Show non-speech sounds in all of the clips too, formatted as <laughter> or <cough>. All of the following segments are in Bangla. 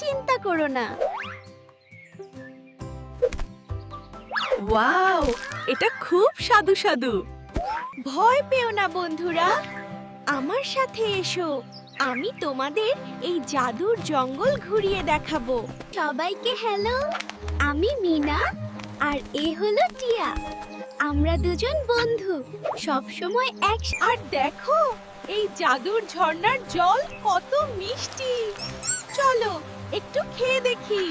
চিন্তা করো না। ওয়াও এটা খুব সাধু সাধু। ভয় পেও না বন্ধুরা আমার সাথে এসো। আমি তোমাদের এই জাদুর জঙ্গল ঘুরিয়ে দেখাবো। সবাইকে হ্যালো আমি মিনা আর এ হলো টিয়া। আমরা দুজন বন্ধু সব সময় এক আর দেখো এই জাদুর ঝর্ণার জল কত মিষ্টি। চলো একটু খেয়ে দেখি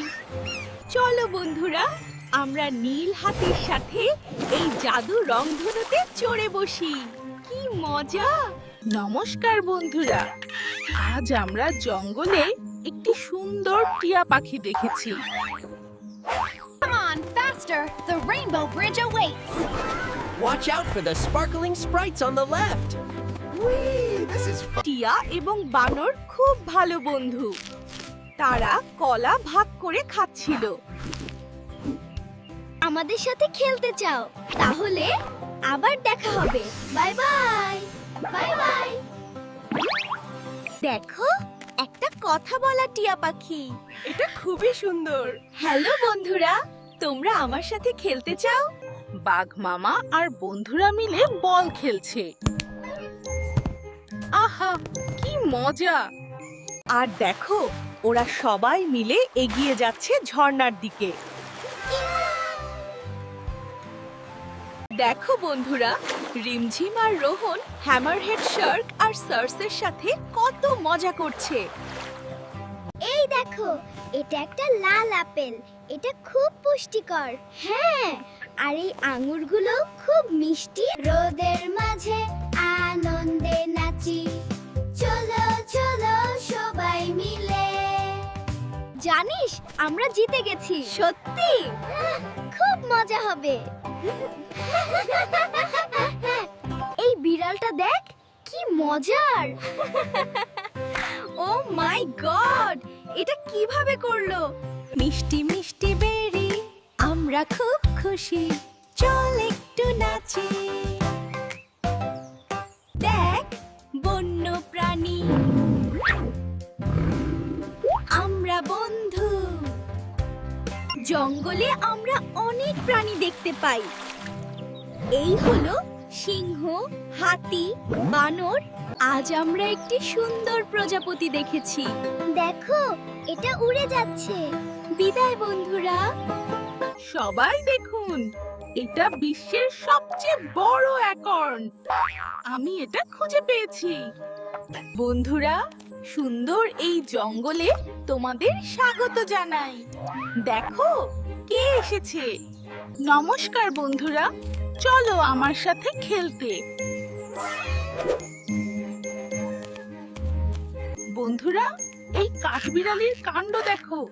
চলো বন্ধুরা আমরা নীল হাতির সাথে এই জাদু রংধনুতে চড়ে বসি কি মজা নমস্কার বন্ধুরা আজ আমরা জঙ্গলে একটি সুন্দর টিয়া পাখি দেখেছি Come on, faster! The rainbow bridge awaits! Watch out for the sparkling sprites on the left. Whee! This is fun. টিয়া এবং বানর খুব ভালো বন্ধু তারা কলা ভাগ করে খাচ্ছিল। আমাদের সাথে খেলতে চাও তাহলে আবার দেখা হবে। Bye bye bye bye. দেখো একটা কথা বলা টিয়া পাখি। এটা খুবই সুন্দর। হ্যালো বন্ধুরা তোমরা আমার সাথে খেলতে চাও? বাঘ মামা আর বন্ধুরা মিলে বল খেলছে। আহা কি মজা! আর দেখো ওরা সবাই মিলে এগিয়ে যাচ্ছে ঝর্ণার দিকে। দেখো বন্ধুরা, রিমঝিম আর রোহন, হ্যামারহেড শার্ক আর সার্সের সাথে কত মজা করছে। এই দেখো, এটা একটা লাল আপেল, এটা খুব পুষ্টিকর। হ্যাঁ আর এই আঙুরগুলো খুব মিষ্টি। রোদের মাঝে আনন্দে নাচি জানিস আমরা জিতে গেছি। সত্যি? খুব মজা হবে। এই বিড়ালটা দেখ কি মজার। ও মাই গড এটা কীভাবে করল? মিষ্টি মিষ্টি বেরি আমরা খুব খুশি। চল একটু নাচি। দেখ বন্য প্রাণী। আমরা বন্ধু জঙ্গলে আমরা অনেক প্রাণী দেখতে পাই। এই হলো সিংহ হাতি বানর। আজ আমরা একটি সুন্দর প্রজাপতি দেখেছি। দেখো এটা উড়ে যাচ্ছে। বিদায় বন্ধুরা। সবাই দেখুন এটা বিশ্বের সবচেয়ে বড় অ্যাকর্ন আমি এটা খুঁজে পেয়েছি। বন্ধুরা সুন্দর এই জঙ্গলে তোমাদের স্বাগত জানাই। দেখো, কে এসেছে? নমস্কার বন্ধুরা, চলো আমার সাথে খেলতে। বন্ধুরা, এই কাঠবিড়ালির কাণ্ড দেখো।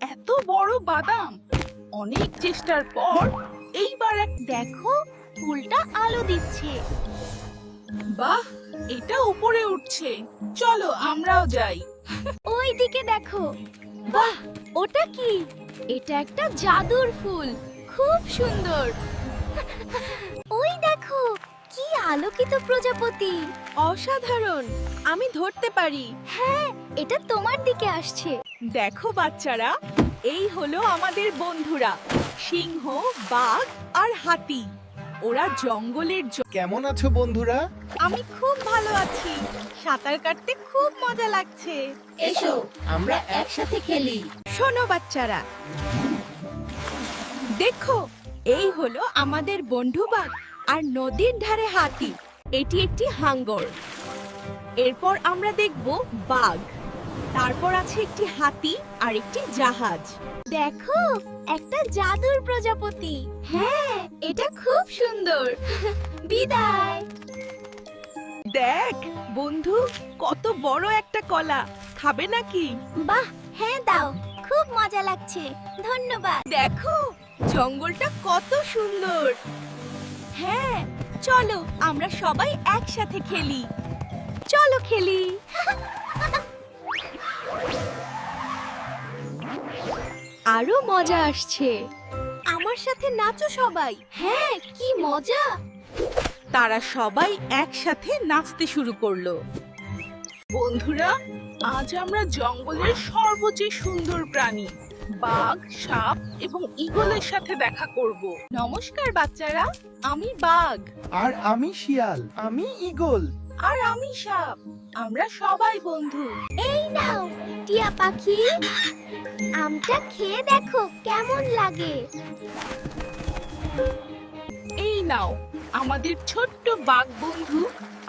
এত বড় বাদাম। অনেক চেষ্টার পর এইবার এক দেখো, ফুলটা আলো দিচ্ছে। বাহ, এটা উপরে উঠছে। চলো আমরাও যাই। ওই দিকে দেখো। বাহ ওটা কি? এটা একটা জাদুর ফুল। খুব সুন্দর। ওই দেখো কি আলোকিত প্রজাপতি। অসাধারণ। আমি ধরতে পারি। হ্যাঁ এটা তোমার দিকে আসছে। দেখো বাচ্চারা এই হলো আমাদের বন্ধুরা। সিংহ বাঘ আর হাতি। ওরা জঙ্গলের জ- কেমন আছো বন্ধুরা? আমি খুব ভালো আছি। সাঁতার কাটতে খুব মজা লাগছে। এসো আমরা একসাথে খেলি। শোনো বাচ্চারা। দেখো এই হলো আমাদের বন্ধু বাঘ আর নদীর ধারে হাতি। এটি একটি হাঙ্গর। এরপর আমরা দেখব বাঘ। তারপর আছে একটি হাতি আর একটি জাহাজ। দেখো একটা জাদুর প্রজাপতি। হ্যাঁ এটা খুব সুন্দর। <laughs> বিদায়। দেখ বন্ধু কত বড় একটা কলা। খাবে নাকি? বাহ হ্যাঁ দাও খুব মজা লাগছে ধন্যবাদ। দেখো জঙ্গলটা কত সুন্দর। হ্যাঁ চলো আমরা সবাই একসাথে খেলি। চলো খেলি। আরও মজা আসছে। আমার সাথে নাচো সবাই। হ্যাঁ কি মজা। তারা সবাই একসাথে নাচতে শুরু করল। বন্ধুরা আজ আমরা জঙ্গলের সর্বোচ্চ সুন্দর প্রাণী বাঘ সাপ এবং ঈগলের সাথে দেখা করব। নমস্কার বাচ্চারা আমি বাঘ। আর আমি শিয়াল আমি ঈগল আর আমি সাপ। আমরা সবাই বন্ধু। এই নাও টিয়া পাখি। আমটা খেয়ে দেখো কেমন লাগে। এই নাও আমাদের ছোট্ট বাঘ বন্ধু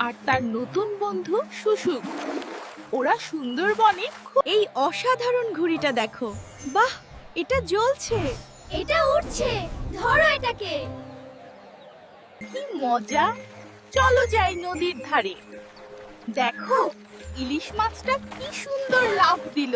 আর তার নতুন বন্ধু সুসুক ওরা সুন্দরবনে খুব এই অসাধারণ ঘুড়িটা দেখো। বাহ এটা জ্বলছে। এটা উঠছে ধরো এটাকে। কি মজা। চলো যাই নদীর ধারে। দেখো ইলিশ মাছটা কি সুন্দর লাফ দিল।